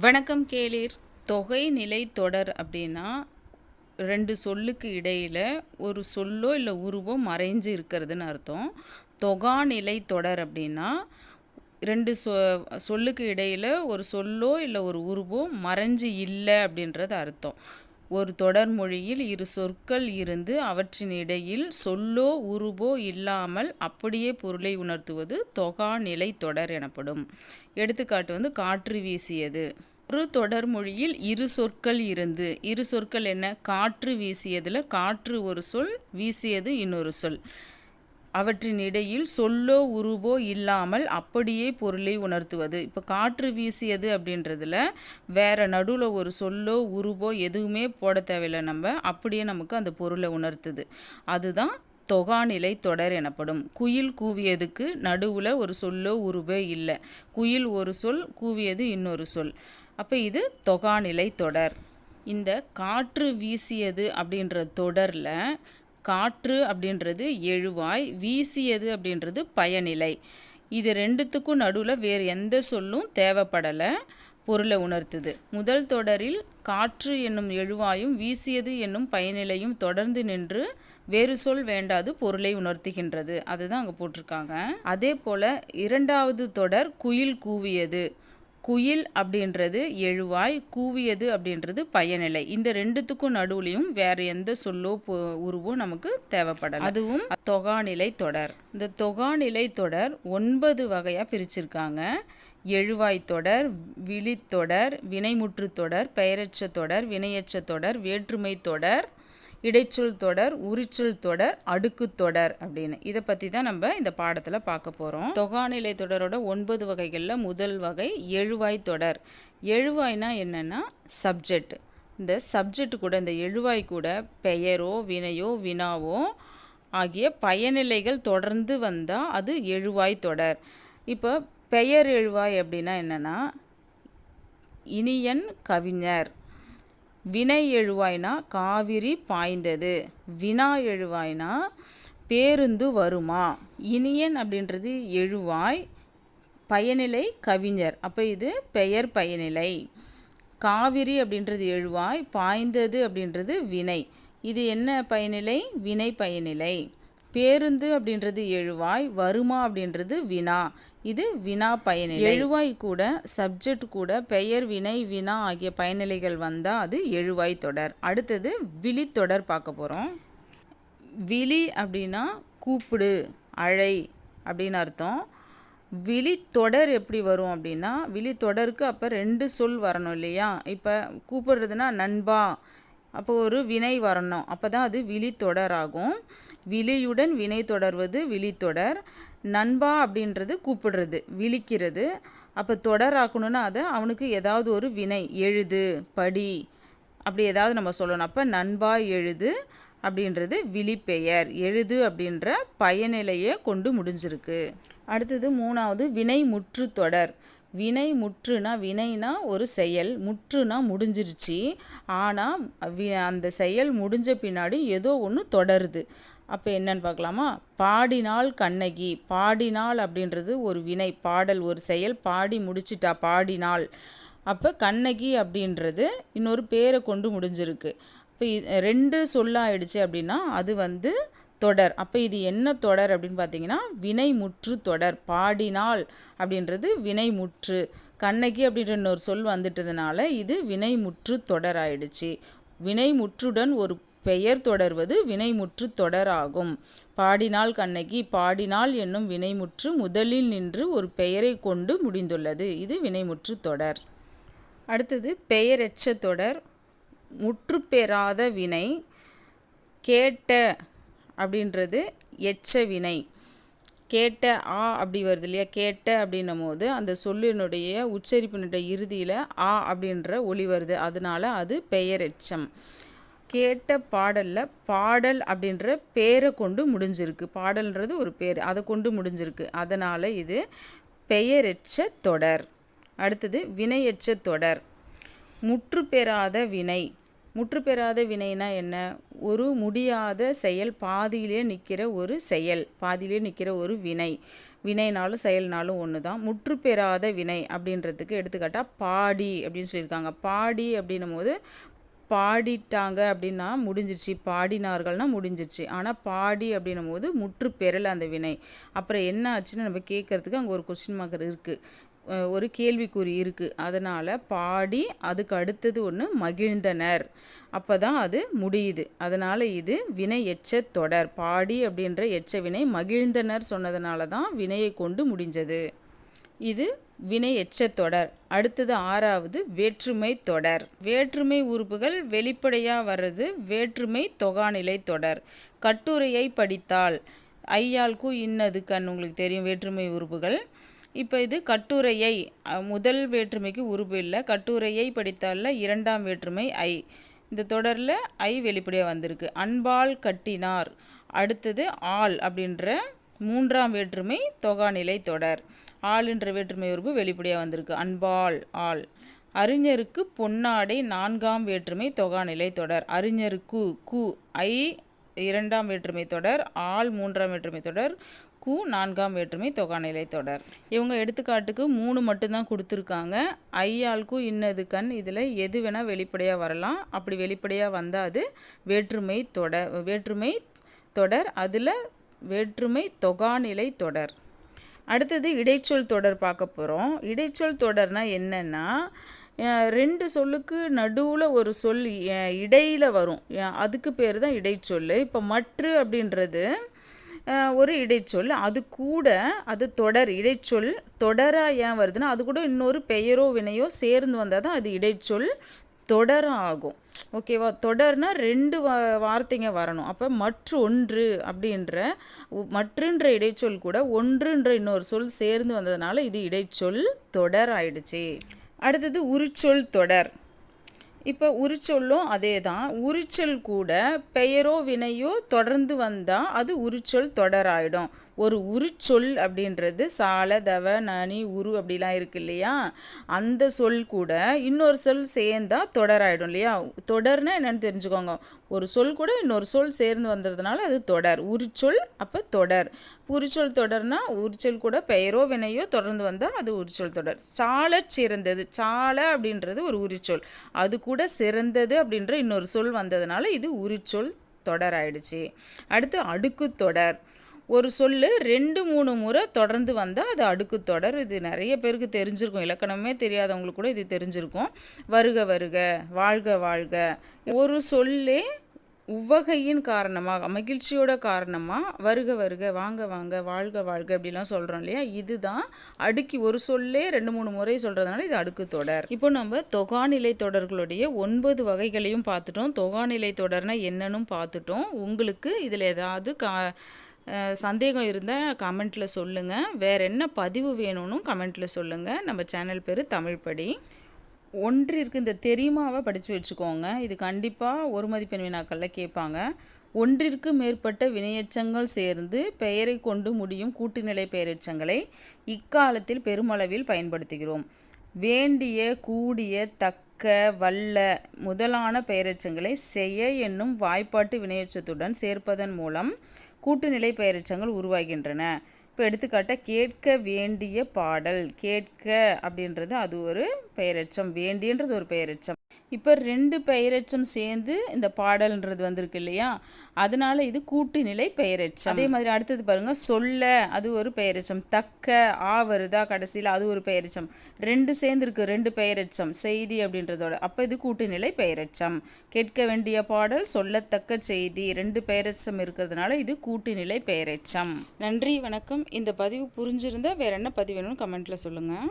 வணக்கம் கேளீர். தொகை நிலை தொடர் அப்படின்னா ரெண்டு சொல்லுக்கு இடையில் ஒரு சொல்லோ இல்லை உருவோ மறைஞ்சு இருக்கிறதுன்னு அர்த்தம். தொகாநிலை தொடர் அப்படின்னா ரெண்டு சொ சொல்லுக்கு இடையில் ஒரு சொல்லோ இல்லை ஒரு உருவோ மறைஞ்சு இல்லை அப்படின்றது அர்த்தம். ஒரு தொடர் மொழியில் இரு சொற்கள் இருந்து அவற்றின் இடையில் சொல்லோ உருபோ இல்லாமல் அப்படியே பொருளை உணர்த்துவது தொகாநிலை தொடர் எனப்படும். எடுத்துக்காட்டு வந்து காற்று வீசியது. ஒரு தொடர் மொழியில் இரு சொற்கள் இருந்து இரு சொற்கள் என்ன? காற்று வீசியதில் காற்று ஒரு சொல் வீசியது இன்னொரு சொல். அவற்றின் இடையில் சொல்லோ உருவோ இல்லாமல் அப்படியே பொருளை உணர்த்துவது. இப்போ காற்று வீசியது அப்படின்றதுல வேறு நடுவில் ஒரு சொல்லோ உருவோ எதுவுமே போட தேவையில்லை நம்ம. அப்படியே நமக்கு அந்த பொருளை உணர்த்துது. அதுதான் தொகாநிலை தொடர் எனப்படும். குயில் கூவியதுக்கு நடுவில் ஒரு சொல்லோ உருவே இல்லை. குயில் ஒரு சொல் கூவியது இன்னொரு சொல். அப்போ இது தொகாநிலை தொடர். இந்த காற்று வீசியது அப்படின்ற தொடரில் காற்று அப்படின்றது எழுவாய் வீசியது அப்படின்றது பயனிலை. இது ரெண்டுத்துக்கும் நடுவில் வேறு எந்த சொல்லும் தேவைப்படலை பொருளை உணர்த்துது. முதல் தொடரில் காற்று என்னும் எழுவாயும் வீசியது என்னும் பயனிலையும் தொடர்ந்து நின்று வேறு சொல் வேண்டாது பொருளை உணர்த்துகின்றது. அதுதான் அங்கே போட்டிருக்காங்க. அதே போல் இரண்டாவது தொடர் குயில் கூவியது. குயில் அப்படின்றது எழுவாய் கூவியது அப்படின்றது பயனிலை. இந்த ரெண்டுத்துக்கும் நடுவுலையும் வேற எந்த சொல்லோ உருவோ நமக்கு தேவைப்படலாம் அதுவும் தொகாநிலை தொடர். இந்த தொகாநிலை தொடர் ஒன்பது வகையாக பிரிச்சிருக்காங்க. எழுவாய் தொடர் விழித்தொடர் வினைமுற்று தொடர் பெயரச்ச தொடர் வினையச்ச தொடர் வேற்றுமை தொடர் இடைச்சொல் தொடர் உரிச்சொல் தொடர் அடுக்கு தொடர் அப்படின்னு. இதை பற்றி தான் நம்ம இந்த பாடத்தில் பார்க்க போகிறோம் தொகாநிலை தொடரோட ஒன்பது வகைகளில் முதல் வகை எழுவாய் தொடர். எழுவாய்னா என்னென்னா சப்ஜெக்ட் இந்த சப்ஜெக்ட் கூட இந்த எழுவாய் கூட பெயரோ வினையோ வினாவோ ஆகிய பயனிலைகள் தொடர்ந்து வந்தால் அது எழுவாய் தொடர். இப்போ பெயர் எழுவாய் அப்படின்னா என்னென்னா இனியன் கவிஞர். வினை எழுவாய்னா காவிரி பாய்ந்தது. வினா எழுவாய்னா பேருந்து வருமா? இனியன் அப்படின்றது எழுவாய் பயனிலை கவிஞர். அப்போ இது பெயர் பயனிலை. காவிரி அப்படின்றது எழுவாய் பாய்ந்தது அப்படின்றது வினை. இது என்ன பயனிலை? வினை பயனிலை. பேருந்து அப்படின்றது எழுவாய் வருமா அப்படின்றது வினா. இது வினா பயனிலை. எழுவாய் கூட சப்ஜெக்ட் கூட பெயர் வினை வினா ஆகிய பயனிலைகள் வந்தால் அது எழுவாய் தொடர். அடுத்தது விழித்தொடர் பார்க்க போகிறோம் விழி அப்படின்னா கூப்பிடு அழை அப்படின்னு அர்த்தம். விழித்தொடர் எப்படி வரும் அப்படின்னா விழித்தொடருக்கு அப்போ ரெண்டு சொல் வரணும் இல்லையா? இப்போ கூப்பிடுறதுனா நண்பா அப்போ ஒரு வினை வரணும். அப்போ தான் அது விழித்தொடர் ஆகும் விழியுடன் வினை தொடர்வது விழித்தொடர். நண்பா அப்படின்றது கூப்பிடுறது விழிக்கிறது. அப்போ தொடர் ஆக்கணும்னா அதை அவனுக்கு ஏதாவது ஒரு வினை எழுது படி அப்படி ஏதாவது நம்ம சொல்லணும். அப்போ நண்பா எழுது அப்படின்றது விழிப்பெயர். எழுது அப்படின்ற பயனிலையை கொண்டு முடிஞ்சிருக்கு. அடுத்தது மூணாவது வினை முற்று தொடர் வினை முற்றுனா வினைனா ஒரு செயல் முற்றுனா முடிஞ்சிருச்சு. ஆனால் வி அந்த செயல் முடிஞ்ச பின்னாடி ஏதோ ஒன்று தொடருது. அப்போ என்னன்னு பார்க்கலாமா? பாடினால் கண்ணகி பாடினால் அப்படின்றது ஒரு வினை பாடல் ஒரு செயல் பாடி முடிச்சிட்டா பாடினால். அப்போ கண்ணகி அப்படின்றது இன்னொரு பேரை கொண்டு முடிஞ்சிருக்கு. இப்போ ரெண்டு சொல்லாயிடுச்சு அப்படின்னா அது வந்து தொடர். அப்போ இது என்ன தொடர் அப்படின்னு பார்த்தீங்கன்னா வினைமுற்று தொடர். பாடினால் அப்படின்றது வினைமுற்று கண்ணகி அப்படின்ற இன்னொரு சொல் வந்துட்டதுனால இது வினைமுற்று தொடர் ஆயிடுச்சு. வினைமுற்றுடன் ஒரு பெயர் தொடர்வது வினைமுற்று தொடராகும் பாடினால் கண்ணகி பாடினால் என்னும் வினைமுற்று முதலில் நின்று ஒரு பெயரை கொண்டு முடிந்துள்ளது. இது வினைமுற்று தொடர். அடுத்தது பெயரெச்ச தொடர். முற்று பெறாத வினை கேட்ட அப்படின்றது எச்ச வினை. கேட்ட ஆ அப்படி வருது இல்லையா? கேட்ட அப்படின்னும் போது அந்த சொல்லினுடைய உச்சரிப்பினுடைய இறுதியில் ஆ அப்படின்ற ஒளி வருது. அதனால அது பெயரெச்சம். கேட்ட பாடலில் பாடல் அப்படின்ற பேரை கொண்டு முடிஞ்சிருக்கு. பாடல்ன்றது ஒரு பேர். அதை கொண்டு முடிஞ்சிருக்கு. அதனால் இது பெயரெச்ச தொடர். அடுத்தது வினையெச்ச தொடர். முற்று பெறாத வினை. முற்றுப்பெறாத வினைனா என்ன? ஒரு முடியாத செயல் பாதியிலே நிற்கிற ஒரு செயல் பாதியிலே நிற்கிற ஒரு வினை. வினைனாலும் செயல்னாலும் ஒன்று தான் முற்றுப்பெறாத வினை அப்படின்றதுக்கு எடுத்துக்காட்டால் பாடி அப்படின்னு சொல்லியிருக்காங்க. பாடி அப்படின்னும் போது பாடிட்டாங்க அப்படின்னா முடிஞ்சிருச்சு. பாடினார்கள்னா முடிஞ்சிருச்சு. ஆனால் பாடி அப்படின்னும் போது முற்று பெறலை அந்த வினை. அப்புறம் என்ன ஆச்சுன்னு நம்ம கேட்குறதுக்கு அங்கே ஒரு கொஸ்டின் மார்க் இருக்குது ஒரு கேள்விக்குறி இருக்குது அதனால் பாடி அதுக்கு அடுத்தது ஒன்று மகிழ்ந்தனர். அப்போ தான் அது முடியுது. அதனால் இது வினை எச்ச தொடர். பாடி அப்படின்ற எச்ச வினை மகிழ்ந்தனர் சொன்னதுனால தான் வினையை கொண்டு முடிஞ்சது. இது வினை எச்ச தொடர். அடுத்தது ஆறாவது வேற்றுமை தொடர். வேற்றுமை உறுப்புகள் வெளிப்படையாக வர்றது வேற்றுமை தொகாநிலை தொடர். கட்டுரையை படித்தால் ஐயாளுக்கு இன்னது கண் உங்களுக்கு தெரியும் வேற்றுமை உறுப்புகள். இப்போ இது கட்டுரையை முதல் வேற்றுமைக்கு உருபு இல்லை. கட்டுரையை படித்தால இரண்டாம் வேற்றுமை ஐ. இந்த தொடரில் ஐ வெளிப்படையாக வந்திருக்கு. அன்பால் கட்டினார் அடுத்தது ஆள் அப்படின்ற மூன்றாம் வேற்றுமை தொகாநிலை தொடர். ஆள் என்ற வேற்றுமை உறுப்பு வெளிப்படையாக வந்திருக்கு. அன்பால் ஆள். அறிஞருக்கு பொன்னாடை நான்காம் வேற்றுமை தொகாநிலை தொடர். அறிஞருக்கு கு ஐ இரண்டாம் வேற்றுமை தொடர் ஆள் மூன்றாம் வேற்றுமை தொடர் கு நான்காம் வேற்றுமை தொகாநிலை தொடர். இவங்க எடுத்துக்காட்டுக்கு மூணு மட்டும்தான் கொடுத்துருக்காங்க. ஐயாளுக்கும் இன்னது கண் இதில் எது வேணால் வெளிப்படையாக வரலாம். அப்படி வெளிப்படையாக வந்தால் அது வேற்றுமை தொடர் வேற்றுமை தொடர் அதில் வேற்றுமை தொகாநிலை தொடர். அடுத்தது இடைச்சொல் தொடர் பார்க்க போகிறோம் இடைச்சொல் தொடர்னால் என்னென்னா ரெண்டு சொல்லுக்கு நடுவில் ஒரு சொல் இடையில் வரும். அதுக்கு பேர் தான் இடைச்சொல் இப்போ மற்று அப்படின்றது ஒரு இடைச்சொல் அது கூட அது தொடர் இடைச்சொல் தொடராக ஏன் வருதுன்னா அது கூட இன்னொரு பெயரோ வினையோ சேர்ந்து வந்தால் தான் அது இடைச்சொல் தொடராகும். ஓகேவா? தொடர்னா ரெண்டு வா வார்த்தைங்க வரணும். அப்போ மற்றொன்று அப்படின்ற மற்றுன்ற இடைச்சொல் கூட ஒன்றுன்ற இன்னொரு சொல் சேர்ந்து வந்ததுனால இது இடைச்சொல் தொடர் ஆயிடுச்சு அடுத்தது உரிச்சொல் தொடர். இப்போ உரிச்சொல்லும் அதே தான் உரிச்சொல் கூட பெயரோ வினையோ தொடர்ந்து வந்தால் அது உரிச்சொல் தொடராயிடும். ஒரு உரிச்சொல் அப்படின்றது சால தவ நனி உரு அப்படிலாம் இருக்கு இல்லையா? அந்த சொல் கூட இன்னொரு சொல் சேர்ந்தால் தொடராயிடும் இல்லையா? தொடர்னா என்னென்னு தெரிஞ்சுக்கோங்க. ஒரு சொல் கூட இன்னொரு சொல் சேர்ந்து வந்ததுனால அது தொடர். உரிச்சொல் அப்போ தொடர். உரிச்சொல் தொடர்னா உரிச்சொல் கூட பெயரோ வினையோ தொடர்ந்து வந்தால் அது உரிச்சொல் தொடர். சால சிறந்தது. சால அப்படின்றது ஒரு உரிச்சொல். அது கூட சிறந்தது அப்படின்ற இன்னொரு சொல் வந்ததுனால இது உரிச்சொல் தொடர் ஆயிடுச்சு அடுத்து அடுக்கு தொடர். ஒரு சொல் ரெண்டு மூணு முறை தொடர்ந்து வந்தால் அது அடுக்கு தொடர். இது நிறைய பேருக்கு தெரிஞ்சிருக்கும். இலக்கணமே தெரியாதவங்களுக்கு கூட இது தெரிஞ்சிருக்கும். வருக வருக வாழ்க வாழ்க. ஒரு சொல்லே உவகையின் காரணமாக மகிழ்ச்சியோட காரணமாக வருக வருக வாங்க வாங்க வாழ்க வாழ்க அப்படிலாம் சொல்கிறோம் இல்லையா? இதுதான் அடுக்கி ஒரு சொல்லே ரெண்டு மூணு முறை சொல்கிறதுனால இது அடுக்கு தொடர். இப்போ நம்ம தொகாநிலை தொடர்களுடைய ஒன்பது வகைகளையும் பார்த்துட்டோம். தொகாநிலை தொடர்னா என்னன்னு பார்த்துட்டோம். உங்களுக்கு இதில் ஏதாவது கா சந்தேகம் இருந்தால் கமெண்ட்டில் சொல்லுங்கள் வேறு என்ன பதிவு வேணும்னு கமெண்ட்டில் சொல்லுங்கள் நம்ம சேனல் பேர் தமிழ் படி ஒன்றிற்கு இந்த தெரியுமாவை படித்து வச்சுக்கோங்க. இது கண்டிப்பாக ஒரு மதிப்பெண் வினாக்களில் கேட்பாங்க. ஒன்றிற்கு மேற்பட்ட வினையச்சங்கள் சேர்ந்து பெயரை கொண்டு முடியும் கூட்டுநிலை பெயரெச்சங்களை இக்காலத்தில் பெருமளவில் பயன்படுத்துகிறோம். வேண்டிய கூடிய தக்க வல்ல முதலான பெயரெச்சங்களை செய்ய என்னும் வாய்ப்பாட்டு வினையச்சத்துடன் சேர்ப்பதன் மூலம் கூட்டுநிலை பெயரெச்சங்கள் உருவாகின்றன. இப்போ எடுத்துக்காட்ட கேட்க வேண்டிய பாடல் கேட்க அப்படின்றது அது ஒரு பெயரெச்சம் வேண்டியன்றது ஒரு பெயரெச்சம் இப்போ ரெண்டு பெயரெச்சம் சேர்ந்து இந்த பாடல்ன்றது வந்திருக்கு இல்லையா? அதனால இது கூட்டுநிலை பெயரெச்சம். அதே மாதிரி அடுத்தது பாருங்க சொல்ல அது ஒரு பெயரெச்சம். தக்க ஆ வருதா கடைசியில் அது ஒரு பெயரெச்சம். ரெண்டு சேர்ந்துருக்கு ரெண்டு பெயரெச்சம். செய்தி அப்படின்றதோட. அப்போ இது கூட்டுநிலை பெயரெச்சம். கேட்க வேண்டிய பாடல் சொல்லத்தக்க செய்தி ரெண்டு பெயரெச்சம் இருக்கிறதுனால இது கூட்டுநிலை பெயரெச்சம். நன்றி வணக்கம். இந்த பதிவு புரிஞ்சிருந்தால் வேற என்ன பதிவு வேணும்னு கமெண்ட்ல சொல்லுங்கள்